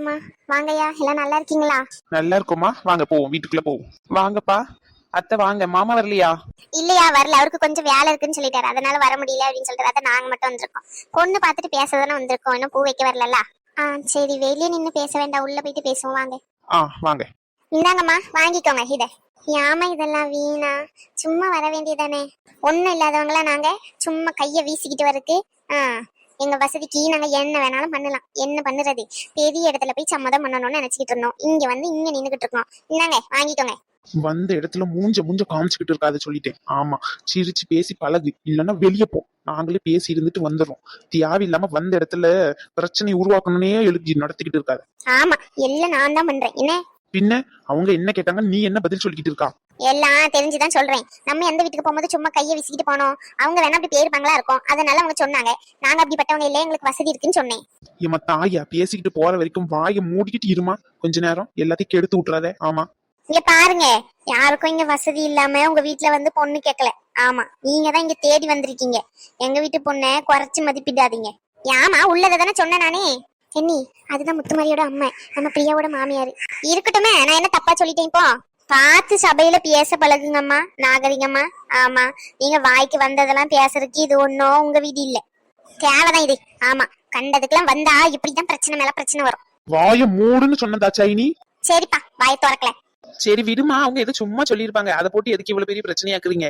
வாங்கம்மா வாங்கய்யா எல்லாம் நல்லா இருக்கீங்களா? நல்லா இருக்குமா வாங்க போவோம். வீட்டுக்குள்ள போவோம். வாங்கப்பா. அத்தை வாங்க. மாமா வரலையா? இல்லையா வரல. அவருக்கு கொஞ்சம் வேலை இருக்குன்னு சொல்லிட்டாரு. அதனால வர முடியல அப்படின்னு சொல்லிட்டு அதான் நாங்க மட்டும் வந்திருக்கோம். பொண்ணு பார்த்துட்டு பேச தானே வந்திருக்கோம். இன்னும் பூ வைக்க வரலல்ல? ஆ சரி. வெளியே நின்னு பேச வேண்டாம். உள்ள போயிட்டு பேசுவோம். வாங்க. ஆ வாங்க. இந்தாங்கம்மா. வாங்கிக்கோங்க. இத. ஏமா இதெல்லாம் வீணா? சும்மா வர வேண்டியதானே? ஒண்ணும் இல்லாதவங்களா நாங்க? சும்மா கைய வீசிக்கிட்டு வரக்கு ஆ. எங்க வசதிக்கு நாங்க என்ன வேணாலும் பண்ணலாம். என்ன பண்ணுறது? பெரிய இடத்துல போய் சம்மதம் பண்ணணும்னு நினைச்சுக்கிட்டு இருந்தோம். இங்க வந்து இங்க நின்னுகிட்டு இருக்கோம். இந்தாங்க வாங்கிக்கோங்க. வந்த இடத்துல மூஞ்ச மூஞ்ச காமிச்சுக்கிட்டு இருக்காத சொல்லிட்டேன். ஆமா சிரிச்சு பேசி பழகு. இல்லைன்னா வெளியே போ. நாங்களே பேசி இருந்துட்டு வந்துடுறோம். தேவையில்லாம வந்த இடத்துல பிரச்சனை உருவாக்கணும்னே எழுதி நடத்திக்கிட்டு இருக்காது. ஆமா எல்லாம் நான் தான் பண்றேன். என்ன? பின்ன அவங்க என்ன கேட்டாங்க? நீ என்ன பதில் சொல்லிக்கிட்டு இருக்கா? எல்லாம் தெரிஞ்சுதான் சொல்றேன். நம்ம எந்த வீட்டுக்கு போகும்போது சும்மா கையை வீசிக்கிட்டு போனோம். அவங்க வேணா அப்படி பேருப்பாங்களா இருக்கும். அதனால அவங்க சொன்னாங்க. நாங்க அப்படிப்பட்டவங்க இல்ல எங்களுக்கு வசதி இருக்குன்னு சொன்னேன். ஏமா தாயா பேசிக்கிட்டு போற வரைக்கும் வாயை மூடிக்கிட்டு இருமா. கொஞ்ச நேரம். எல்லாத்தையும் கெடுத்து விட்டுறாத. ஆமா. இங்க பாருங்க. யாருக்கும் இங்க வசதி இல்லாம உங்க வீட்ல வந்து பொண்ணு கேட்கல ஆமா. நீங்க தான் இங்க தேடி வந்திருக்கீங்க. எங்க வீட்டு பொண்ணை குறைச்சு மதிப்பிடாதீங்க. ஏமா உள்ளதை தானே சொன்னேன் நானே. என்னி அதுதான் முத்துமாரியோட அம்மா. நம்ம பிரியாவோட மாமியாரு. இருக்கட்டுமே நான் என்ன தப்பா சொல்லிட்டேன் இப்போ? பார்த்து சபையில பேச பழகுங்கம்மா நாகரிகம்மா. ஆமா நீங்க வாய்க்கு வந்ததெல்லாம் பேசுறதுக்கு இது ஒன்றும் உங்க வீடு இல்ல. தேவைதான் இது. ஆமா கண்டதுக்கெல்லாம் வந்தா இப்படிதான் பிரச்சனை மேல பிரச்சனை வரும். வாய மூடுன்னு சொன்னதா சைனி? சரிப்பா வாயை திறக்கல. சரி விடுமா அவங்க ஏதோ சும்மா சொல்லியிருப்பாங்க. அதை போட்டு எதுக்கு இவ்வளவு பெரிய பிரச்சனையாக்குறீங்க?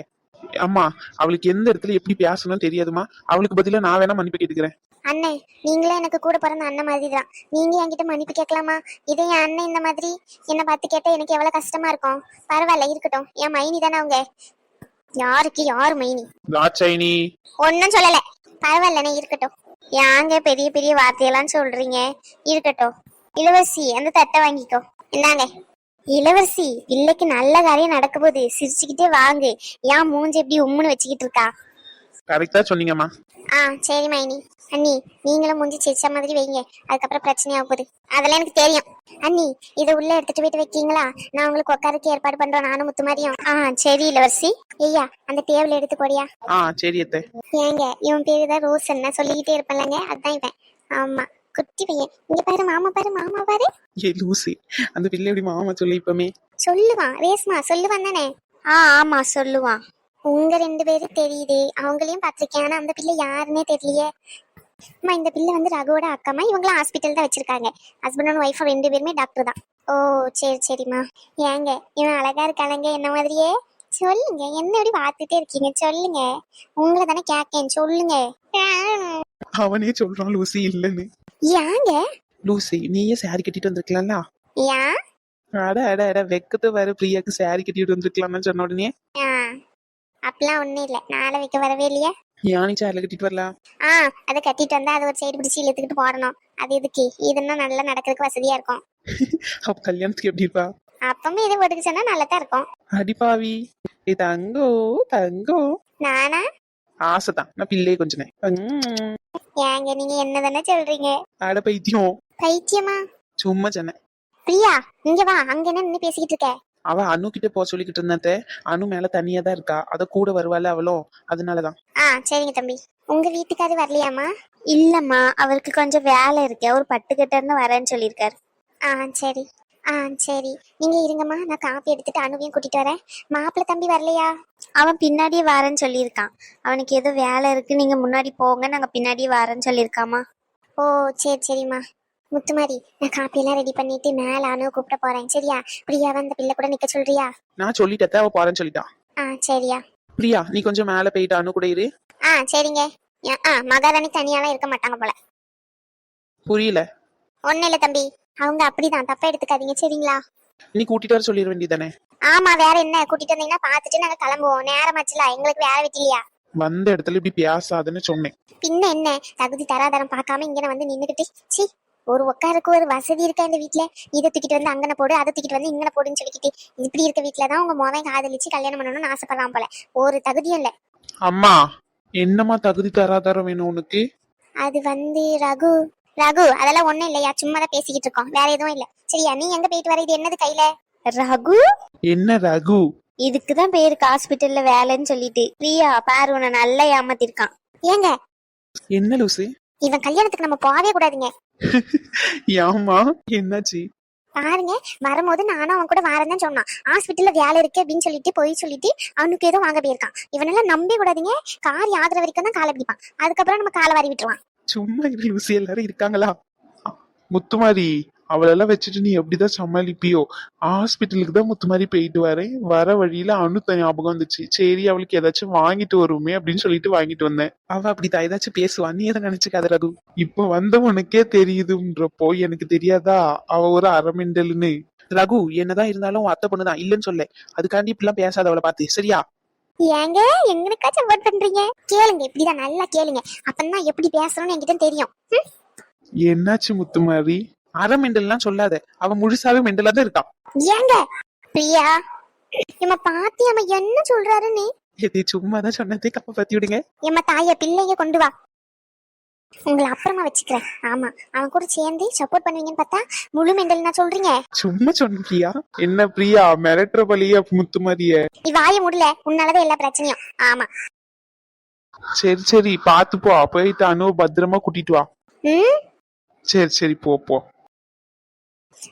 அம்மா அவளுக்கு எந்த இடத்துல எப்படி பேசணும்னு தெரியாதுமா. அவளுக்கு பதிலா நான் வேணா மன்னிப்பு கேட்டுக்கிறேன். அண்ணே நீங்களே எனக்கு கூட பிறந்த அண்ணன் மாதிரி தான் நீங்க என்கிட்ட மன்னிப்பு கேட்கலாமா? இதே என் அண்ணன் இந்த மாதிரி? என்ன பார்த்து கேட்டா எனக்கு எவ்வளவு கஷ்டமா இருக்கும். பரவாயில்ல இருக்கட்டும். என் மைனி தானே அவங்க? யாருக்கு யார் மைனி? சைனி? ஒன்னும் சொல்லல. பரவாயில்லண்ணே இருக்கட்டும். யாங்க பெரிய பெரிய வார்த்தையெல்லாம் சொல்றீங்க. இருக்கட்டும். இளவரசி அந்த தட்டை வாங்கிக்கோ. இந்தாங்க. இளவரசி பிள்ளைக்கு நல்ல காரியம் நடக்க போகுது சிரிச்சுக்கிட்டே வாங்கு. ஏன் மூஞ்சி எப்படி உம்முன்னு வச்சுக்கிட்டு இருக்கா? கரெக்டா சொன்னீங்கம்மா. ஆ சரி மைனி. அண்ணி நீங்களும் மூஞ்சி சிரிச்ச மாதிரி வைங்க. அதுக்கப்புறம் பிரச்சனையாக போகுது. அதெல்லாம் எனக்கு தெரியும். அண்ணி இதை உள்ள எடுத்துட்டு போயிட்டு வைக்கீங்களா? நான் உங்களுக்கு உட்காரக்கு ஏற்பாடு பண்றோம். நானும் முத்து மாதிரியும் ஆ சரி இளவரசி. ஐயா அந்த டேபிள் எடுத்து போடியா? ஆ சரி அத்தை. ஏங்க இவன் பேரு தான் ரோஸ் என்ன சொல்லிக்கிட்டே இருப்பேன்லங்க. அதான் இவன். ஆமா. குட்டி பையன். இங்க பாரு மாமா பாரு மாமா பாரு. ஏ லூசி. அந்த பிள்ளை எப்படி மாமா சொல்லி இப்பமே? சொல்லுவான். ரேஸ்மா சொல்லுவான் தானே? ஆ ஆமா சொல்லுவான். உங்க ரெண்டு பேரும் தெரியுது. அவங்களையும் பார்த்திருக்கேன். ஆனா அந்த பிள்ளை யாருன்னே தெரியலையே. அம்மா இந்த பிள்ளை வந்து ரகுவோட அக்காமா இவங்களும் ஹாஸ்பிட்டல் தான் வச்சிருக்காங்க. ஹஸ்பண்ட் அண்ட் ஒய்ஃப் ரெண்டு பேருமே டாக்டர் தான். ஓ சரி சரிம்மா. ஏங்க இவன் அழகா இருக்காளங்க. என்ன மாதிரியே? சொல்லுங்க. என்ன எப்படி பார்த்துட்டே இருக்கீங்க? சொல்லுங்க. உங்களை தானே கேட்கேன் சொல்லுங்க. அவனே சொல்றான் லூசி இல்லைன்னு. ஏங்க? லூசி நீயே சாரி கட்டிட்டு வந்திருக்கலாம்ல? ஏன் அட அட அட வெக்கத்து வர பிரியாக்கு சாரி கட்டிட்டு வந்திருக்கலாம்னு சொன்ன உடனே. ஆ அப்படிலாம் ஒண்ணும் இல்லை. நாளை வைக்க வரவே இல்லையா. யானி சாரில கட்டிட்டு வரலாம் ஆ அதை கட்டிட்டு வந்தா அது ஒரு சைடு பிடிச்சி இழுத்துக்கிட்டு போடணும். அது எதுக்கு? இதுன்னா நல்லா நடக்கிறதுக்கு வசதியா இருக்கும். அப்ப கல்யாணத்துக்கு எப்படி இருப்பா? அப்பவுமே இதை ஒதுக்கு சொன்னா நல்லா தான் இருக்கும் அடிப்பாவி ஏ தங்கோ தங்கோ. நானா? ஆசைதான். நான் பிள்ளையே கொஞ்ச நேரம் ஏங்க நீங்க என்ன தானே சொல்றீங்க? அட பைத்தியம். பைத்தியமா? சும்மா சொன்னேன். பிரியா இங்க வா. அங்க என்ன நின்னு பேசிக்கிட்டு இருக்க? அவ அனு கிட்ட போக சொல்லிக்கிட்டு இருந்தே அனு மேல தனியா தான் இருக்கா. அத கூட வருவாள் அவளும் அதனாலதான். ஆ சரிங்க தம்பி. உங்க வீட்டுக்காரு வரலையாமா இல்லம்மா அவருக்கு கொஞ்சம் வேலை இருக்கு. அவர் பட்டுக்கிட்ட இருந்து வரேன்னு சொல்லியிருக்காரு. ஆ சரி. ஆ சரி. நீங்க இருங்கம்மா நான் காப்பி எடுத்துட்டு அனுவையும் கூட்டிட்டு வரேன். மாப்பிள்ளை தம்பி வரலையா? அவன் பின்னாடியே வரேன்னு சொல்லியிருக்கான். அவனுக்கு ஏதோ வேலை இருக்கு. நீங்க முன்னாடி போங்க நாங்க பின்னாடியே வரேன்னு சொல்லியிருக்காமா ஓ சரி சரிம்மா. முத்துமாரி நான் காப்பியெல்லாம் ரெடி பண்ணிட்டு மேல அணுவை கூப்பிட போறேன். சரியா? பிரியா அந்த பிள்ளை கூட நிக்க சொல்றியா? நான் சொல்லிட்டேன் அவ போறேன்னு சொல்லிட்டான் ஆ சரியா. பிரியா நீ கொஞ்சம் மேல போயிட்டு அனு கூட இரு. ஆ சரிங்க. ஆ மகாராணி தனியாலாம் இருக்க மாட்டாங்க போல. புரியல. ஒன்னும் இல்ல தம்பி. அவங்க அப்படிதான். தப்பா எடுத்துக்காதீங்க சரிங்களா? நீ கூட்டிட்டு வர சொல்லிட வேண்டியதானே ஆமா வேற என்ன? கூட்டிட்டு வந்தீங்கன்னா பாத்துட்டு நாங்க கிளம்புவோம். நேரமாச்சுல எங்களுக்கு வேற வெட்டிலையா வந்த இடத்துல இப்படி பேசாதுன்னு சொன்னேன். பின்ன என்ன? தகுதி தராதரம் பார்க்காம இங்கன வந்து நின்னுக்கிட்டு. சி ஒரு உட்காருக்கு ஒரு வசதி இருக்கா இந்த வீட்ல? இதை தூக்கிட்டு வந்து அங்கன போடு அதை தூக்கிட்டு வந்து இங்கன போடுன்னு சொல்லிக்கிட்டு இப்படி இருக்க வீட்ல தான் உங்க மோவன் காதலிச்சு கல்யாணம் பண்ணணும்னு ஆசைப்படலாம் போல. ஒரு தகுதியும் இல்ல. அம்மா என்னம்மா தகுதி தராதரம் வேணும் உனக்கு? அது வந்து ரகு. ரகு அதெல்லாம் ஒண்ணும் இல்லையா? சும்மா தான் பேசிக்கிட்டு இருக்கோம். வேற எதுவும் இல்ல. சரியா நீ எங்க போயிட்டு வர? இது என்னது கையில? ரகு? என்ன ரகு? இதுக்கு தான் பேருக்கு ஹாஸ்பிட்டல்ல வேலைன்னு சொல்லிட்டு. பிரியா பாரு உன்னை நல்லா ஏமாத்திருக்கான். ஏங்க? என்ன லூசு? இவன் கல்யாணத்துக்கு நம்ம போகவே கூடாதுங்க. ஏம்மா என்னாச்சு? பாருங்க வரும்போது நானும் அவன் கூட வாரேன் தான் சொன்னான். ஹாஸ்பிட்டல்ல வேலை இருக்கு அப்படின்னு சொல்லிட்டு போய் சொல்லிட்டு அவனுக்கு ஏதோ வாங்க போயிருக்கான். இவனெல்லாம் நம்பி கூடாதீங்க. கார் ஆகுற வரைக்கும் தான் காலை பிடிப்பான். அதுக்கப்புறம் நம்ம காலை வாரி விட்டுருவான். சும்மா இரு லூசி எல்லாரும் இருக்காங்களா? முத்துமாரி அவளெல்லாம் வச்சுட்டு நீ எப்படிதான் சமாளிப்பியோ? ஹாஸ்பிட்டலுக்கு தான் முத்துமாரி போயிட்டு வரேன். வர வழியில அனுத்த ஞாபகம் வந்துச்சு. சரி அவளுக்கு ஏதாச்சும் வாங்கிட்டு வருமே அப்படின்னு சொல்லிட்டு வாங்கிட்டு வந்தேன். அவ அப்படிதான் ஏதாச்சும் பேசுவா. நீ எதை நினைச்சுக்காத ரகு? இப்ப வந்த உனக்கே தெரியுதுன்றப்போ எனக்கு தெரியாதா? அவ ஒரு அரமெண்டல்னு. ரகு என்னதான் இருந்தாலும் அத்தை பொண்ணுதான். இல்லைன்னு சொல்ல. அதுக்காண்டி இப்படிலாம் பேசாத அவளை பார்த்து. சரியா? ஏங்க எங்கனுக்கா சப்போர்ட் பண்றீங்க? கேளுங்க இப்படிதான் நல்லா கேளுங்க. அப்பதான் எப்படி பேசணும்னு என்கிட்ட தெரியும்? என்னாச்சு முத்துமாரி அரை மெண்டல்லாம் சொல்லாத. அவ முழுசாவே மெண்டலா தான் இருக்கான். ஏங்க பிரியா நம்ம பாத்தி அவன் என்ன சொல்றாருன்னு எதை சும்மா தான் சொன்னதே காப்பாத்தி விடுங்க. எம்ம தாய பிள்ளைய கொண்டு வா. உங்களை அப்புறமா வச்சுக்கிறேன். ஆமா அவன் கூட சேர்ந்து சப்போர்ட் பண்ணுவீங்கன்னு பார்த்தா முழு மெண்டல் நான் சொல்றீங்க. சும்மா சொன்ன பிரியா. என்ன பிரியா? மிரட்டுற பலியா முத்துமாரிய நீ வாய முடியல உன்னாலதான் எல்லா பிரச்சனையும். ஆமா. சரி சரி பாத்து போ. போயிட்டு அனு பத்திரமா கூட்டிட்டு வா. ம்? சரி சரி போ போ.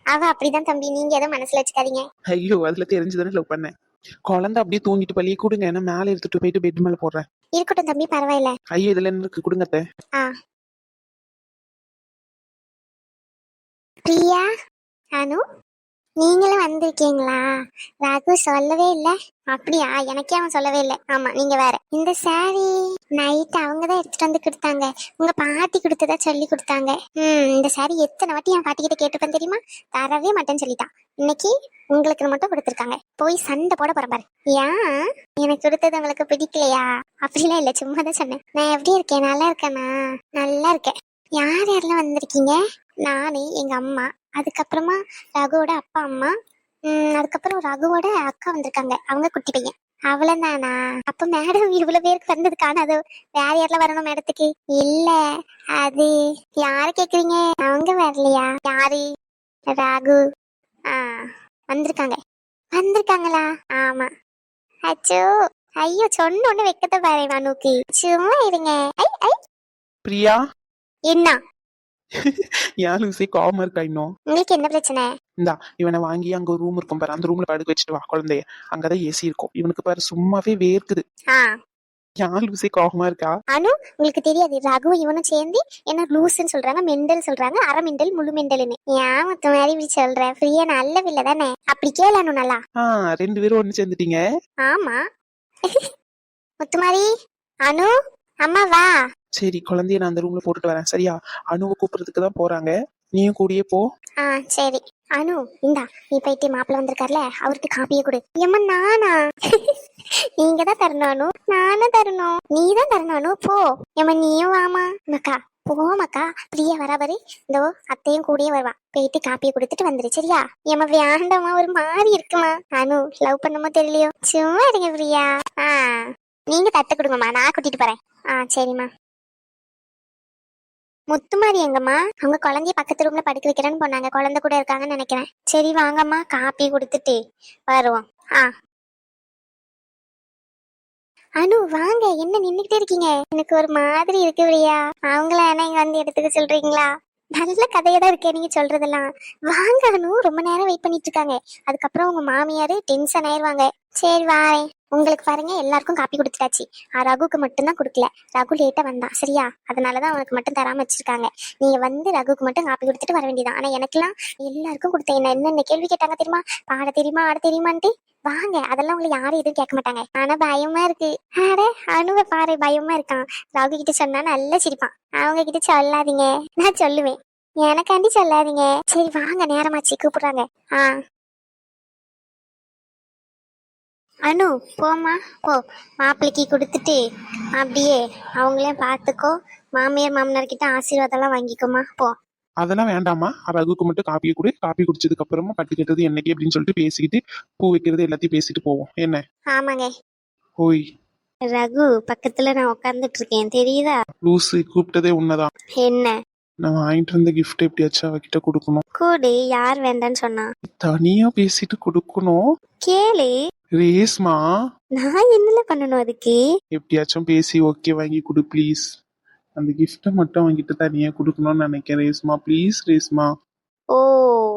அவ அப்படிதான் தம்பி. நீங்க எதுவும் மனசுல வச்சுக்காதீங்க. ஐயோ அதுல தெரிஞ்சுதானே லவ் பண்ணேன். குழந்தை அப்படியே தூங்கிட்டு பள்ளியே கொடுங்க ஏன்னா மேல எடுத்துட்டு போயிட்டு பெட் மேல போடுறேன். இருக்கட்டும் தம்பி பரவாயில்ல. ஐயோ இதுல என்ன இருக்கு? கொடுங்க. ஆ. பிரியா? அனு? நீங்களும் வந்திருக்கீங்களா? ரகு சொல்லவே இல்லை. அப்படியா? எனக்கே அவன் சொல்லவே இல்லை. ஆமா நீங்க வேற. இந்த சாரி நைட் அவங்க தான் எடுத்துட்டு வந்து கொடுத்தாங்க. உங்க பாட்டி கொடுத்ததா சொல்லி கொடுத்தாங்க. ம் இந்த சாரி எத்தனை வாட்டி என் பாட்டி கிட்ட கேட்டுப்பேன் தெரியுமா? தரவே மாட்டேன்னு சொல்லிட்டான். இன்னைக்கு உங்களுக்கு மட்டும் கொடுத்துருக்காங்க. போய் சண்டை போட போறேன் பாரு. ஏன்? எனக்கு கொடுத்தது உங்களுக்கு பிடிக்கலையா? அப்படிலாம் இல்லை சும்மா தான் சொன்னேன். நான் எப்படி இருக்கேன்? நல்லா இருக்கேனா? நல்லா இருக்கேன். யார் யாரெல்லாம் வந்திருக்கீங்க? நானு எங்க அம்மா அதுக்கப்புறமா ரகுவோட அப்பா அம்மா. அதுக்கப்புறம் ரகுவோட அக்கா வந்திருக்காங்க. அவங்க குட்டி பையன். அவ்வளவுதானா? அப்ப மேடம் இவ்வளவு பேருக்கு வந்ததுக்கான அது வேற யாரெல்லாம் வரணும் மேடத்துக்கு இல்ல. அது யாரு கேக்குறீங்க? அவங்க வரலையா? யாரு? ராகு. ஆ வந்திருக்காங்க. வந்திருக்காங்களா? ஆமா. அச்சோ. ஐயோ சொன்ன ஒண்ணு வைக்கத்த பாரு மனுக்கு. சும்மா இருங்க. ஐ ஐ. பிரியா? என்ன? ஏன் லூசி காம இருக்கா இன்னும்? உங்களுக்கு என்ன பிரச்சனை? இந்தா இவனை வாங்கி அங்க ஒரு ரூம் இருக்கும் பாரு. அந்த ரூம்ல படுக்க வச்சுட்டு வா குழந்தைய. அங்கதான் ஏசி இருக்கும். இவனுக்கு பாரு சும்மாவே வேர்க்குது. ஏன் லூசி கோபமா இருக்கா? அனு உங்களுக்கு தெரியாது ரகு இவனும் சேர்ந்து என்ன லூஸ்ன்னு சொல்றாங்க மெண்டல் சொல்றாங்க அரை மெண்டல் முழு மெண்டல்னு ஏன் மத்த மாதிரி இப்படி சொல்ற? ஃப்ரீயா நல்ல வில்ல தானே? அப்படி கேளு அனு நல்லா. ஆ ரெண்டு பேரும் ஒண்ணு சேர்ந்துட்டீங்க. ஆமா. முத்துமாரி அனு அம்மா வா. சரி குழந்தைய நான் அந்த ரூம்ல போட்டுட்டு வரேன். சரியா? அணுவை கூப்பிடுறதுக்கு தான் போறாங்க. நீயும் கூடயே போ. ஆ சரி. அனு இந்தா நீ போயிட்டு மாப்பிள்ள வந்திருக்கார்ல அவருக்கு காப்பியை கொடு. ஏம்மா நானா? நீங்க தான் தரணும் அனு. நானும் தரணும். நீ தான் தரணும் அனு. போ. ஏம்மா நீயும் வாமா மக்கா போமாக்கா பிரியா வரா பாரு. இதோ அத்தையும் கூடயே வருவா. போயிட்டு காப்பியை கொடுத்துட்டு வந்துரு சரியா? ஏம்மா வேண்டாமா ஒரு மாதிரி இருக்குமா? அனு லவ் பண்ணமோ தெரியலையோ? சும்மா இருங்க பிரியா. ஆ. நீங்க தட்டு கொடுங்கம்மா. நான் கூட்டிட்டு போறேன். ஆ சரிம்மா. முத்துமாரி எங்கம்மா? அவங்க குழந்தைய பக்கத்து ரூம்ல படுக்க வைக்கிறேன்னு போனாங்க. குழந்தை கூட இருக்காங்கன்னு நினைக்கிறேன். சரி வாங்கம்மா. காப்பி கொடுத்துட்டு வருவோம். ஆ. அனு வாங்க. என்ன நின்றுகிட்டே இருக்கீங்க? எனக்கு ஒரு மாதிரி இருக்கு பிரியா. அவங்கள என்ன இங்க வந்து எடுத்துக்க சொல்றீங்களா? நல்ல கதையா தான் இருக்கே நீங்க சொல்றதெல்லாம். வாங்க அனு. ரொம்ப நேரம் வெயிட் பண்ணிட்டு இருக்காங்க. அதுக்கப்புறம் உங்க மாமியாரு டென்ஷன் ஆயிடுவாங்க சரி வாரேன். உங்களுக்கு பாருங்க எல்லாருக்கும் காப்பி கொடுத்துட்டாச்சு. ஆ, ரகுக்கு மட்டும்தான் கொடுக்கல. ரகு லேட்டா வந்தான். சரியா? அதனாலதான் அவனுக்கு மட்டும் தராம வச்சிருக்காங்க. நீங்க வந்து ரகுக்கு மட்டும் காப்பி கொடுத்துட்டு வர வேண்டியதான் ஆனா எனக்கெல்லாம் எல்லாருக்கும் கொடுத்த என்ன என்னென்ன கேள்வி கேட்டாங்க தெரியுமா? பாட தெரியுமா ஆட தெரியுமான்ட்டு? வாங்க அதெல்லாம் உங்களை யாரும் எதுவும் கேட்க மாட்டாங்க. ஆனா பயமா இருக்கு. அட அனுவ பாரு பயமா இருக்கான். ரகு கிட்ட சொன்னா நல்லா சிரிப்பான். அவங்க கிட்ட சொல்லாதீங்க. நான் சொல்லுவேன். எனக்காண்டி சொல்லாதீங்க. சரி வாங்க நேரமாச்சு. கூப்பிடுறாங்க. ஆ. அனு போம்மா. போ மாப்பிள்ளைக்கு கொடுத்துட்டு அப்படியே அவங்களையும் பார்த்துக்கோ. மாமியார் மாமனார் கிட்ட ஆசீர்வாதம்லாம் வாங்கிக்கோமா போ. அதெல்லாம் வேண்டாமா ரகுக்கு மட்டும் காப்பியை கொடு. காப்பி குடிச்சதுக்கு அப்புறமா பட்டு கட்டுறது என்னைக்கு அப்படின்னு சொல்லிட்டு பேசிக்கிட்டு பூ வைக்கிறது எல்லாத்தையும் பேசிட்டு போவோம். என்ன? ஆமாங்க. ஓய். ரகு பக்கத்துல நான் உட்கார்ந்துட்டு இருக்கேன் தெரியுதா? லூசு கூப்பிட்டதே உன்னதான் என்ன? நான் வாங்கிட்டு இருந்த கிஃப்ட் எப்படியாச்சும் அவகிட்ட கொடுக்கணும். கூடு யார் வேண்டான்னு சொன்னா? தனியா பேசிட்டு கொடுக்கணும். கேளு. ரேஸ்மா நான் என்னல பண்ணணும் அதுக்கு? எப்படியாச்சும் பேசி ஓகே வாங்கி கொடு ப்ளீஸ் அந்த கிஃப்ட்டை மட்டும் அவன்கிட்ட தனியா கொடுக்கணும்னு நினைக்கிறேன் ரேஸ்மா. ப்ளீஸ் ரேஸ்மா. ஓ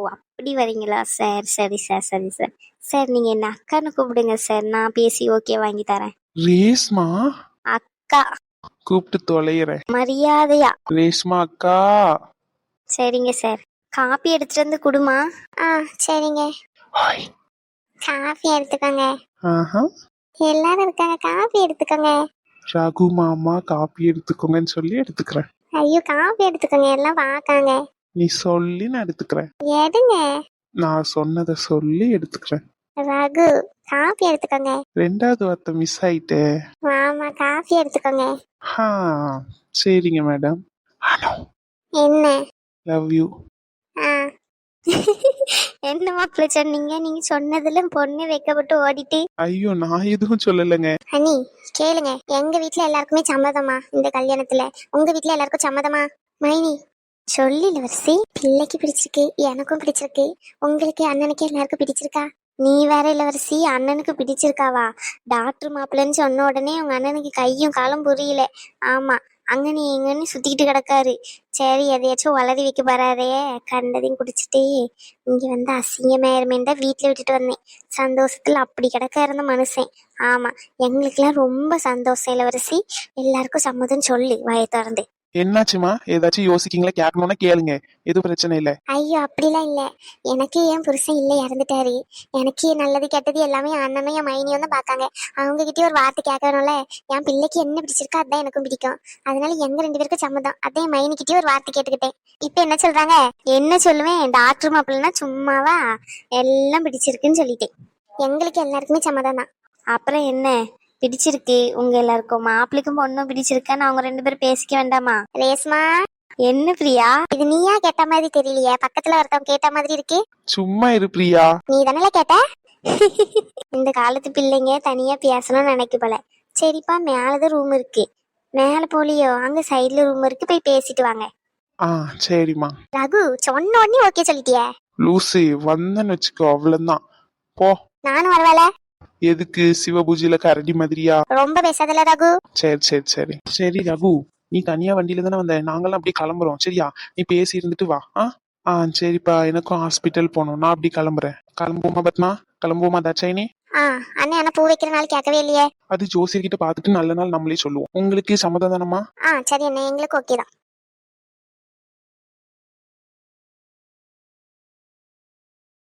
அப்படி வரீங்களா? சார் சரி சார் சரி சார். சார் நீங்க என்ன அக்கான்னு கூப்பிடுங்க சார். நான் பேசி ஓகே வாங்கி தரேன். ரேஸ்மா. அக்கா. கூப்பிட்டு தொலைகிறேன் மரியாதையா. ரேஷ்மா அக்கா. சரிங்க சார். காப்பி எடுத்துட்டு வந்து குடுமா. ஆ சரிங்க. ஹாய். காஃபி எடுத்துக்கோங்க. ஆஹா. எல்லாரும் இருக்காங்க காஃபி எடுத்துக்கோங்க. ரகு மாமா காப்பி எடுத்துக்கோங்கன்னு சொல்லி எடுத்துக்கிறேன். ஐயோ காஃபி எடுத்துக்கோங்க எல்லாம் பார்க்காங்க. நீ சொல்லி நான் எடுத்துக்கிறேன். எடுங்க. நான் சொன்னதை சொல்லி எடுத்துக்கிறேன். ரகு காஃபி எடுத்துக்கோங்க. ரெண்டாவது வார்த்தை மிஸ் ஆயிட்டே. மாமா காஃபி எடுத்துக்கோங்க. ஹா சரிங்க மேடம் ஹலோ என்ன? லவ் யூ ஆ. என்னமா பிள்ளை சொன்னீங்க நீங்க சொன்னதுல பொண்ணு வைக்கப்பட்டு ஓடிட்டு. ஐயோ நான் எதுவும் சொல்லலைங்க. அண்ணி கேளுங்க. எங்க வீட்ல எல்லாருக்குமே சம்மதமா இந்த கல்யாணத்துல? உங்க வீட்ல எல்லாருக்கும் சம்மதமா? மைனி சொல்லி இளவரசி. பிள்ளைக்கு பிடிச்சிருக்கு எனக்கும் பிடிச்சிருக்கு. உங்களுக்கு அண்ணனுக்கு எல்லாருக்கும் பிடிச்சிருக்கா? நீ வேற இளவரசி அண்ணனுக்கு பிடிச்சிருக்காவா? டாக்டர் மாப்பிள்ளைன்னு சொன்ன உடனே உங்க அண்ணனுக்கு கையும் காலும் புரியல. ஆமா அங்கனி எங்கன்னு சுத்திக்கிட்டு கிடக்காரு. சரி எதையாச்சும் வளரி வைக்க போறாரே. கண்டதையும் குடிச்சிட்டு இங்க வந்து அசிங்கமாயிருமேன்னு தான் வீட்டுல விட்டுட்டு வந்தேன். சந்தோஷத்துல அப்படி கிடக்க இருந்த மனுஷன். ஆமா எங்களுக்கெல்லாம் ரொம்ப சந்தோஷம் இளவரசி. எல்லாருக்கும் சம்மதம் சொல்லு வாயை திறந்து. என்னாச்சுமா? ஏதாச்சும் யோசிக்கீங்களா? கேட்கணும்னா கேளுங்க. எதுவும் பிரச்சனை இல்ல. ஐயோ அப்படிலாம் இல்ல. எனக்கே என் புருஷன் இல்ல இறந்துட்டாரு. எனக்கு நல்லது கெட்டது எல்லாமே அண்ணனும் என் மைனியும் தான் பாக்காங்க அவங்க கிட்டே ஒரு வார்த்தை கேட்கணும்ல? என் பிள்ளைக்கு என்ன பிடிச்சிருக்கோ அதான் எனக்கும் பிடிக்கும். அதனால எங்க ரெண்டு பேருக்கும் சம்மதம் அதான் என் மைனிக்கிட்டயே ஒரு வார்த்தை கேட்டுக்கிட்டேன். இப்ப என்ன சொல்றாங்க? என்ன சொல்லுவேன்? டாக்டர் மாப்பிள்ளனா சும்மாவா? எல்லாம் பிடிச்சிருக்குன்னு சொல்லிட்டேன். எங்களுக்கு எல்லாருக்குமே சம்மதம் தான் அப்புறம் என்ன? பிடிச்சிருக்கு. உங்க எல்லாருக்கும். மாப்பிள்ளைக்கும் பொண்ணும் பிடிச்சிருக்கான்னு அவங்க ரெண்டு பேரும் பேசிக்க வேண்டாமா? ரேஸ்மா என்ன பிரியா? இது நீயா கேட்ட மாதிரி தெரியலையே. பக்கத்துல ஒருத்தவங்க கேட்ட மாதிரி இருக்கு. சும்மா இரு பிரியா. நீ தானே கேட்ட? இந்த காலத்து பிள்ளைங்க தனியா பேசணும்னு நினைக்க போல. சரிப்பா மேலதான் ரூம் இருக்கு. மேல போலியோ? அங்க சைடுல ரூம் இருக்கு. போய் பேசிட்டு வாங்க. ஆ சரிம்மா. ரகு சொன்ன உடனே ஓகே சொல்லிட்டியே. லூசி வந்தேன்னு வச்சுக்கோ. அவ்வளவுதான். போ. நானும் வரவேல. எதுக்கு சிவபூஜையில கரடி மாதிரியா? ரொம்ப பேசாதல ரகு. சரி சரி சரி. சரி ரகு. நீ தனியா வண்டியில தானே வந்த? நாங்களாம் அப்படியே கிளம்புறோம். சரியா? நீ பேசி இருந்துட்டு வா. ஆ? ஆ சரிப்பா. எனக்கும் ஹாஸ்பிட்டல் போகணும். நான் அப்படி கிளம்புறேன். கிளம்புவோமா பத்மா? கிளம்புவோமா ஆ அண்ணே ஆனா பூ வைக்கிற நாள் கேட்கவே இல்லையே. அது ஜோசியர்கிட்ட பார்த்துட்டு நல்ல நாள் நம்மளே சொல்லுவோம். உங்களுக்கு சம்மதம் தானம்மா? ஆ சரி அண்ணே. எங்களுக்கு ஓகே தான்.